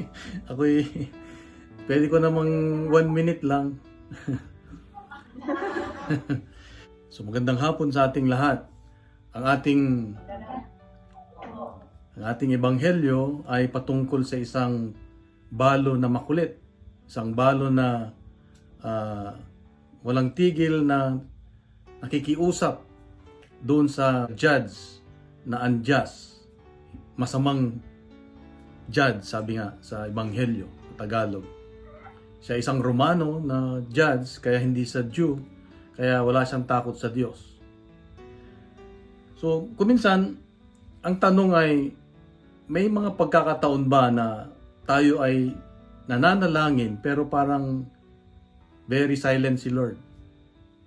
ako'y pwede ko namang one minute lang. so magandang hapon sa ating lahat. Ang ating ang ating ebanghelyo ay patungkol sa isang balo na makulit. Isang balo na ah, walang tigil na nakikiusap doon sa judge na unjust. Masamang judge, sabi nga sa Ebanghelyo, Tagalog. Siya isang Romano na judge, kaya hindi sa Jew, kaya wala siyang takot sa Diyos. So, kuminsan, ang tanong ay, may mga pagkakataon ba na tayo ay nananalangin pero parang very silent si Lord.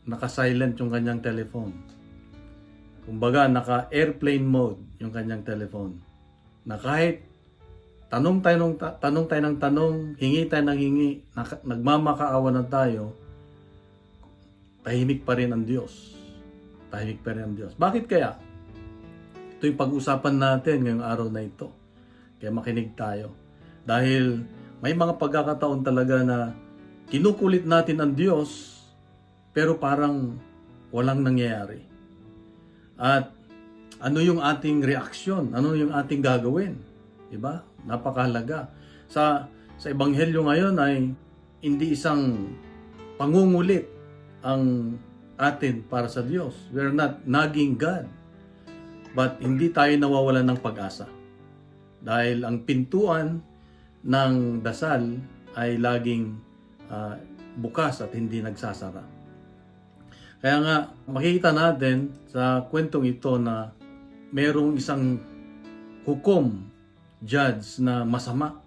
Naka-silent yung kanyang telephone. Kumbaga, naka-airplane mode yung kanyang telephone. Na kahit tanong tayo ng ta- tanong tayo ng tanong, hingi tayo ng hingi, naka- nagmamakaawa na tayo, tahimik pa rin ang Diyos. Tahimik pa rin ang Diyos. Bakit kaya? Ito yung pag-usapan natin ngayong araw na ito. Kaya makinig tayo. Dahil may mga pagkakataon talaga na kinukulit natin ang Diyos, pero parang walang nangyayari. At ano yung ating reaksyon? Ano yung ating gagawin? 'Di ba? Napakahalaga. Sa sa ebanghelyo ngayon ay hindi isang pangungulit ang atin para sa Diyos. We're not nagging God. But hindi tayo nawawalan ng pag-asa. Dahil ang pintuan ng dasal ay laging ah, bukas at hindi nagsasara. Kaya nga, makikita natin sa kwentong ito na merong isang hukom, judge na masama,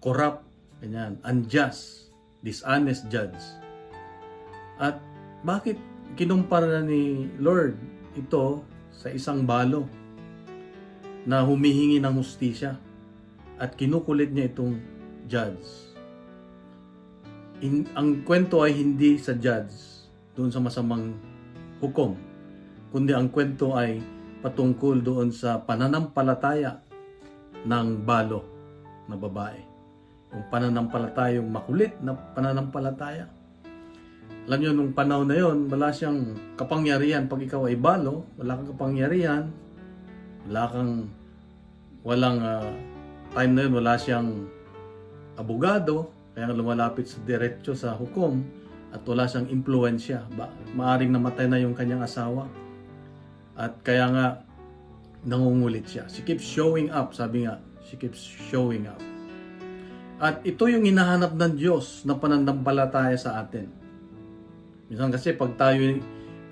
corrupt, ganyan, unjust, dishonest judge. At bakit kinumpara ni Lord ito sa isang balo na humihingi ng hustisya at kinukulit niya itong judge? In, ang kwento ay hindi sa judge doon sa masamang hukom, kundi ang kwento ay patungkol doon sa pananampalataya ng balo na babae. Yung pananampalataya, yung makulit na pananampalataya. Alam nyo, nung panahon na yon, wala siyang kapangyarihan. Pag ikaw ay balo, wala kang kapangyarihan, wala kang, walang ah, time na yun, wala siyang abogado, kaya lumalapit sa diretso sa hukom at wala siyang impluensya. Maaring namatay na yung kanyang asawa. At kaya nga, nangungulit siya. She keeps showing up, sabi nga, she keeps showing up. At ito yung hinahanap ng Diyos na pananampalataya sa atin. Minsan kasi pag tayo,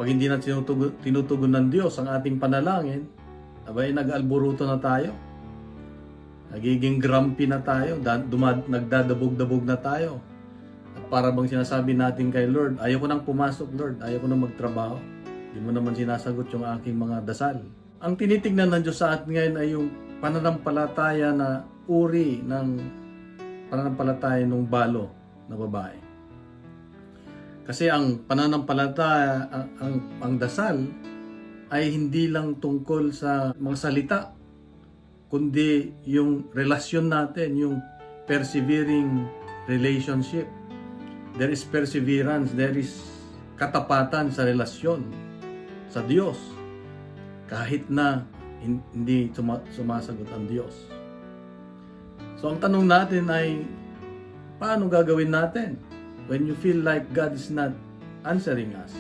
pag hindi na tinutugon, tinutugon ng Diyos ang ating panalangin, abay nag-alburuto na tayo. Nagiging grumpy na tayo, dumad, nagdadabog-dabog na tayo. At para bang sinasabi natin kay Lord, ayaw ko nang pumasok Lord, ayaw ko nang magtrabaho. Hindi mo naman sinasagot yung aking mga dasal. Ang tinitignan ng Diyos sa atin ngayon ay yung pananampalataya na uri ng pananampalataya ng balo na babae. Kasi ang pananampalataya, ang, ang, ang dasal ay hindi lang tungkol sa mga salita, kundi yung relasyon natin, yung persevering relationship. There is perseverance, there is katapatan sa relasyon sa Diyos. Kahit na hin- hindi suma- sumasagot ang Diyos. So ang tanong natin ay, paano gagawin natin when you feel like God is not answering us?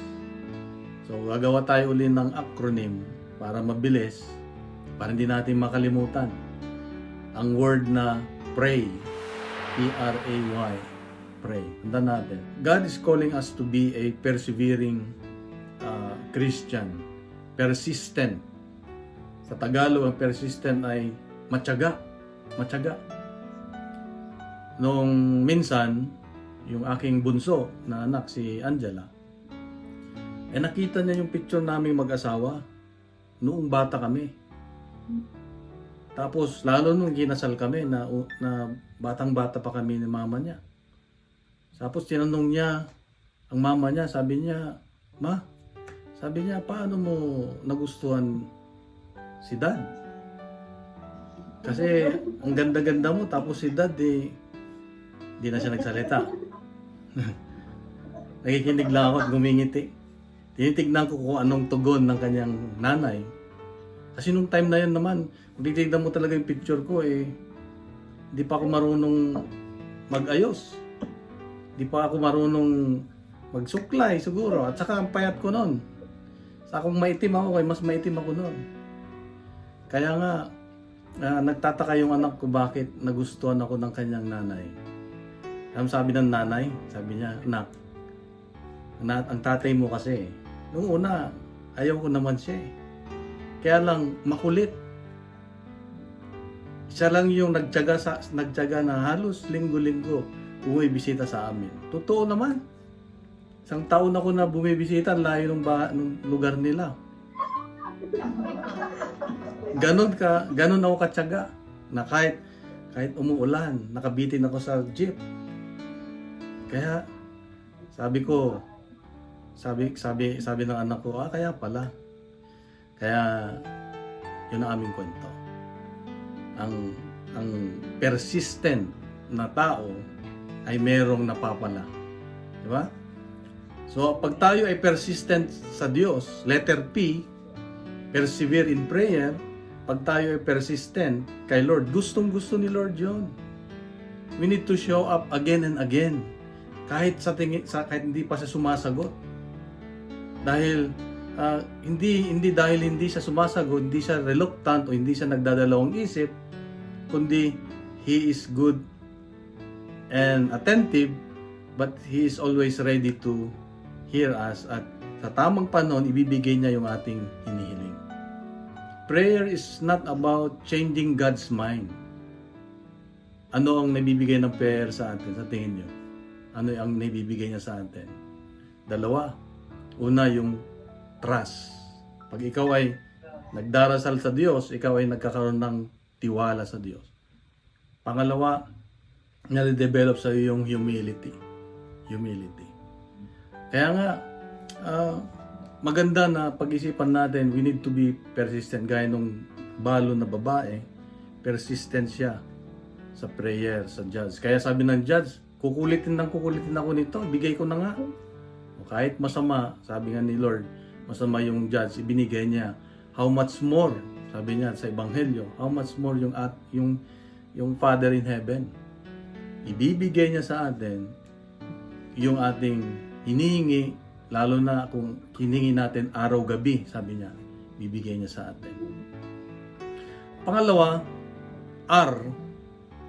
So gagawa tayo uli ng acronym para mabilis, para hindi natin makalimutan. Ang word na pray, P-R-A-Y, pray. Tanda natin. God is calling us to be a persevering uh, Christian, persistent. Sa Tagalog, ang persistent ay matyaga. Matyaga. Nung minsan, yung aking bunso na anak, si Angela, eh nakita niya yung picture naming mag-asawa noong bata kami. Tapos lalo nung kinasal kami na, na batang-bata pa kami ni mama niya. Tapos tinanong niya ang mama niya, sabi niya, Ma, sabi niya, paano mo nagustuhan si dad? Kasi ang ganda-ganda mo tapos si dad eh, hindi na siya nagsalita. Nakikinig lang ako at gumingiti. Tinitignan ko kung anong tugon ng kanyang nanay. Kasi nung time na yun naman, kung titignan mo talaga yung picture ko eh, hindi pa ako marunong mag-ayos. Hindi pa ako marunong magsuklay siguro. At saka ang payat ko noon. Sa akong maitim ako, kay mas maitim ako noon. Kaya nga, ah, nagtataka yung anak ko bakit nagustuhan ako ng kanyang nanay. Ang sabi ng nanay, sabi niya, anak, na, ang tatay mo kasi, nung una, ayaw ko naman siya eh. Kaya lang, makulit. Siya lang yung nagtyaga, sa, nagtyaga na halos linggo-linggo bumibisita sa amin. Totoo naman. Isang taon ako na bumibisita, ang layo ng, ba, ng lugar nila. Ganon ka, ganon ako katyaga na kahit kahit umuulan, nakabitin ako sa jeep. Kaya sabi ko, sabi sabi sabi ng anak ko, ah kaya pala. Kaya yun ang aming kwento. Ang ang persistent na tao ay merong napapala. Di ba? So, pag tayo ay persistent sa Diyos, letter P, persevere in prayer, pag tayo ay persistent kay Lord, gustong gusto ni Lord yon. We need to show up again and again. Kahit sa tingin, sa, kahit hindi pa siya sumasagot. Dahil ah, hindi hindi dahil hindi siya sumasagot, hindi siya reluctant o hindi siya nagdadalawang isip, kundi he is good and attentive but he is always ready to hear us at sa tamang panahon ibibigay niya yung ating hinihiling. Prayer is not about changing God's mind. Ano ang nabibigay ng prayer sa atin sa tingin niyo? Ano ang nabibigay niya sa atin? Dalawa. Una yung trust. Pag ikaw ay nagdarasal sa Diyos, ikaw ay nagkakaroon ng tiwala sa Diyos. Pangalawa, nade-develop sa iyo yung humility. Humility. Kaya nga, ah, maganda na pag-isipan natin, we need to be persistent. Gaya nung balo na babae, persistent siya sa prayer, sa judge. Kaya sabi ng judge, kukulitin ng kukulitin ako nito, ibigay ko na nga. O kahit masama, sabi nga ni Lord, masama yung judge, ibinigay niya. How much more, sabi niya sa Ebanghelyo, how much more yung at yung yung Father in heaven. Ibibigay niya sa atin yung ating hinihingi, lalo na kung hiningi natin araw-gabi, sabi niya, bibigay niya sa atin. Pangalawa, R.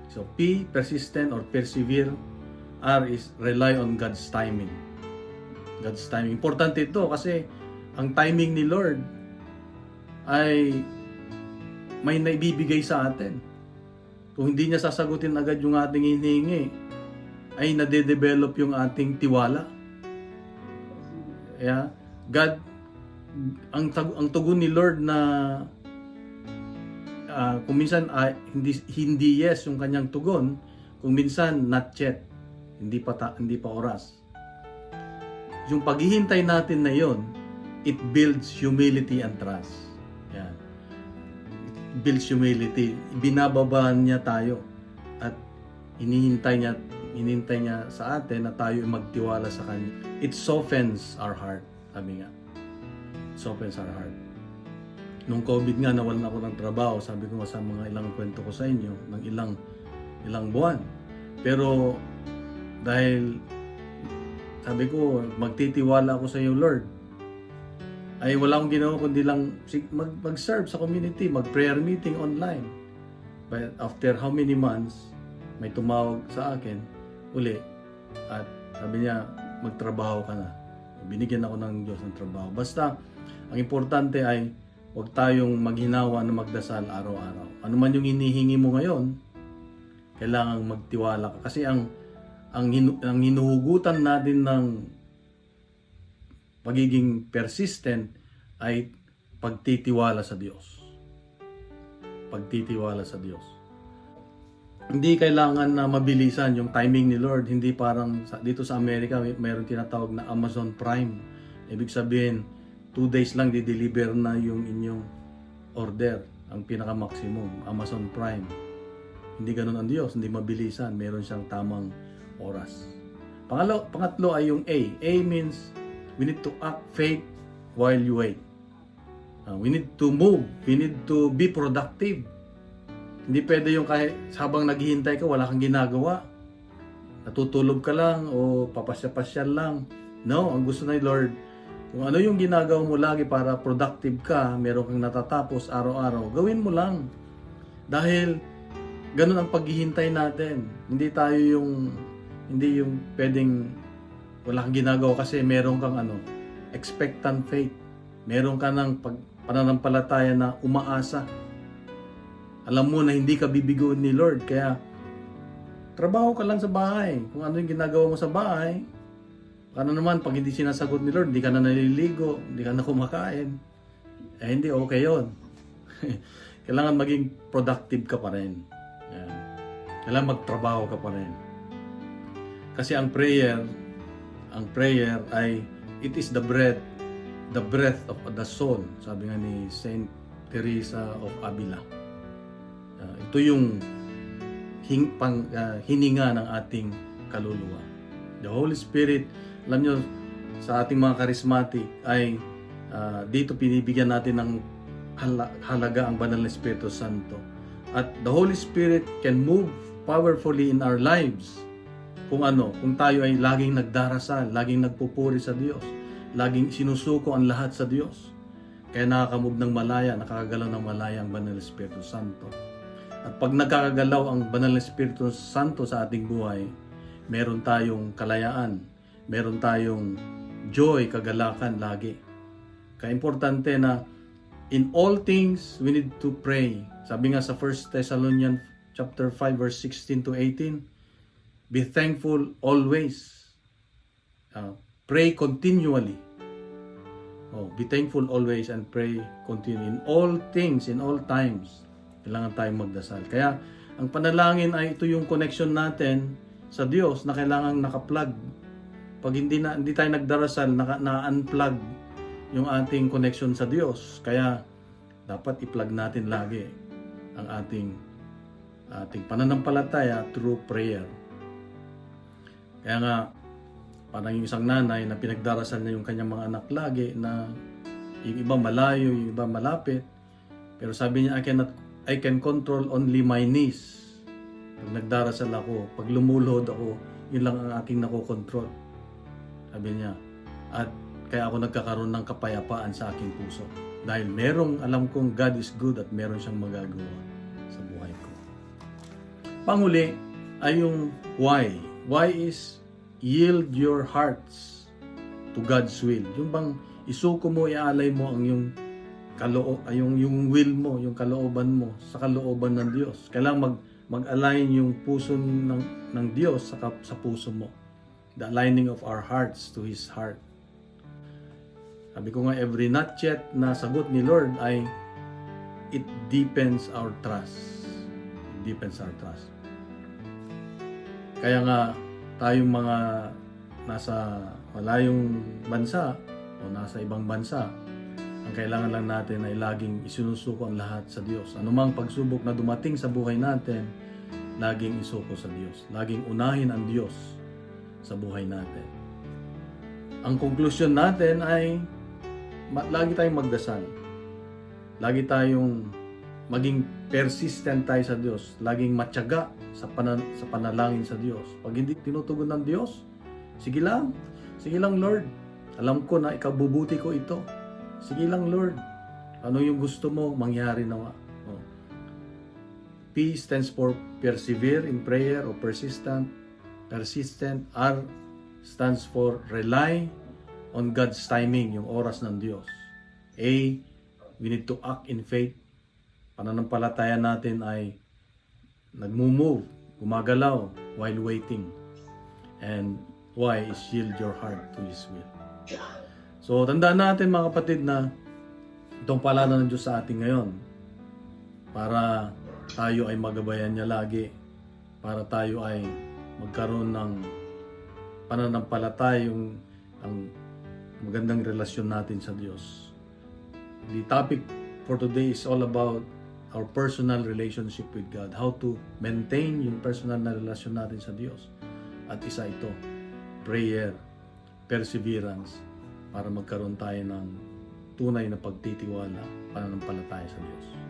So P, persistent or persevere. R is rely on God's timing. God's timing. Importante ito kasi ang timing ni Lord ay may naibibigay sa atin. Kung hindi niya sasagutin agad yung ating hinihingi, ay nade-develop yung ating tiwala. Yeah. God, ang, ang tugon ni Lord na ah, kung minsan ah, hindi hindi yes yung kanyang tugon, kung minsan not yet, hindi pa ta- hindi pa oras. Yung paghihintay natin na yon, it builds humility and trust. Yan. It builds humility. Binababaan niya tayo at hinihintay niya hinintay niya sa atin na tayo ay magtiwala sa kanya. It softens our heart. Sabi nga. It softens our heart. Nung COVID nga, nawalan ako ng trabaho. Sabi ko sa mga ilang kwento ko sa inyo, ng ilang ilang buwan. Pero dahil sabi ko, magtitiwala ako sa iyo, Lord. Ay wala akong ginawa kundi lang mag, mag-serve sa community, mag-prayer meeting online. But after how many months, may tumawag sa akin uli at sabi niya, magtrabaho ka na. Binigyan ako ng Diyos ng trabaho. Basta, ang importante ay huwag tayong maghinawa na magdasal araw-araw. Ano man yung hinihingi mo ngayon, kailangang magtiwala ka. Kasi ang ang, hinu- ang hinuhugutan natin ng pagiging persistent ay pagtitiwala sa Diyos. Pagtitiwala sa Diyos. Hindi kailangan na mabilisan yung timing ni Lord. Hindi parang sa, dito sa Amerika may mayroon tinatawag na Amazon Prime. Ibig sabihin, two days lang di-deliver na yung inyong order. ang pinaka-maximum. Amazon Prime. Hindi ganun ang Diyos, hindi mabilisan. Meron siyang tamang oras. Pangalo, pangatlo ay yung A. A means we need to act faith while you wait. Uh, we need to move. We need to be productive. Hindi pwede yung kahit habang naghihintay ka, wala kang ginagawa. Natutulog ka lang o papasya-pasyal lang. No, ang gusto ni Lord, kung ano yung ginagawa mo lagi para productive ka, meron kang natatapos araw-araw, gawin mo lang. Dahil ganun ang paghihintay natin. Hindi tayo yung hindi yung pwedeng wala kang ginagawa kasi meron kang ano, expectant faith. Meron ka ng pag, pananampalataya na umaasa. Alam mo na hindi ka bibigoon ni Lord, kaya trabaho ka lang sa bahay. Kung ano yung ginagawa mo sa bahay, ano naman, pag hindi sinasagot ni Lord, hindi ka na naliligo, hindi ka na kumakain, eh hindi okay yon. Kailangan maging productive ka pa rin. Yan. Kailangan magtrabaho ka pa rin. Kasi ang prayer, ang prayer ay, it is the breath, the breath of the soul. Sabi nga ni Saint Teresa of Avila. Ah, ito yung hing, pang, ah, hininga ng ating kaluluwa. The Holy Spirit, alam nyo, sa ating mga charismatic ay ah, dito pinibigyan natin ng hala- halaga ang banal na Espiritu Santo. At the Holy Spirit can move powerfully in our lives. Kung ano, kung tayo ay laging nagdarasal, laging nagpupuri sa Diyos, laging sinusuko ang lahat sa Diyos. Kaya nakakamove ng malaya, nakakagalaw ng malaya ang banal na Espiritu Santo. At pag nagkakagalaw ang banal na Espiritu Santo sa ating buhay, meron tayong kalayaan, meron tayong joy, kagalakan lagi. Kaya importante na in all things we need to pray. Sabi nga sa 1 Thessalonians chapter 5 verse 16 to 18, be thankful always. Uh, pray continually. Oh, be thankful always and pray continually. In all things, in all times, kailangan tayong magdasal. Kaya, ang panalangin ay ito yung connection natin sa Diyos na kailangan naka-plug. Pag hindi na hindi tayo nagdarasal, naka, na-unplug yung ating connection sa Diyos. Kaya dapat i-plug natin lagi ang ating ating pananampalataya through prayer. Kaya nga parang yung isang nanay na pinagdarasal niya yung kanyang mga anak lagi na yung iba malayo, yung iba malapit. Pero sabi niya, I cannot I can control only my knees. Pag nagdarasal ako, pag lumuluhod ako, yun lang ang aking nakokontrol. Sabi niya. At kaya ako nagkakaroon ng kapayapaan sa aking puso. Dahil merong alam kong God is good at meron siyang magagawa sa buhay ko. Panghuli ay yung why. Why is yield your hearts to God's will. Yung bang isuko mo, ialay mo ang yung kaloo, yung, yung will mo, yung kalooban mo sa kalooban ng Diyos. Kailangan mag, mag-align yung puso ng, ng Diyos sa, sa puso mo. The aligning of our hearts to His heart. Sabi ko nga, every not yet na sagot ni Lord ay it deepens our trust. It deepens our trust. Kaya nga, tayong mga nasa malayong bansa o nasa ibang bansa, ang kailangan lang natin ay laging isinusuko ang lahat sa Diyos. Anumang pagsubok na dumating sa buhay natin, laging isuko sa Diyos. Laging unahin ang Diyos sa buhay natin. Ang konklusyon natin ay lagi tayong magdasal. Lagi tayong maging persistent tayo sa Diyos. Laging matyaga sa, panan- sa panalangin sa Diyos. Pag hindi tinutugon ng Diyos, sige lang. Sige lang, Lord. Alam ko na ikabubuti ko ito. Sige lang, Lord. Ano yung gusto mo, mangyari nawa. Oh. P stands for persevere in prayer or persistent. Persistent. R stands for rely on God's timing, yung oras ng Diyos. A, we need to act in faith. Pananampalataya natin ay nagmo-move, gumagalaw while waiting. And why is yield your heart to His will. So, tandaan natin mga kapatid na itong paalala ng Diyos sa atin ngayon para tayo ay magabayan niya lagi, para tayo ay magkaroon ng pananampalataya yung ang magandang relasyon natin sa Diyos. The topic for today is all about our personal relationship with God. How to maintain yung personal na relasyon natin sa Diyos. At isa ito, prayer, perseverance, para magkaroon tayo ng tunay na pagtitiwala, pananampalataya sa Diyos.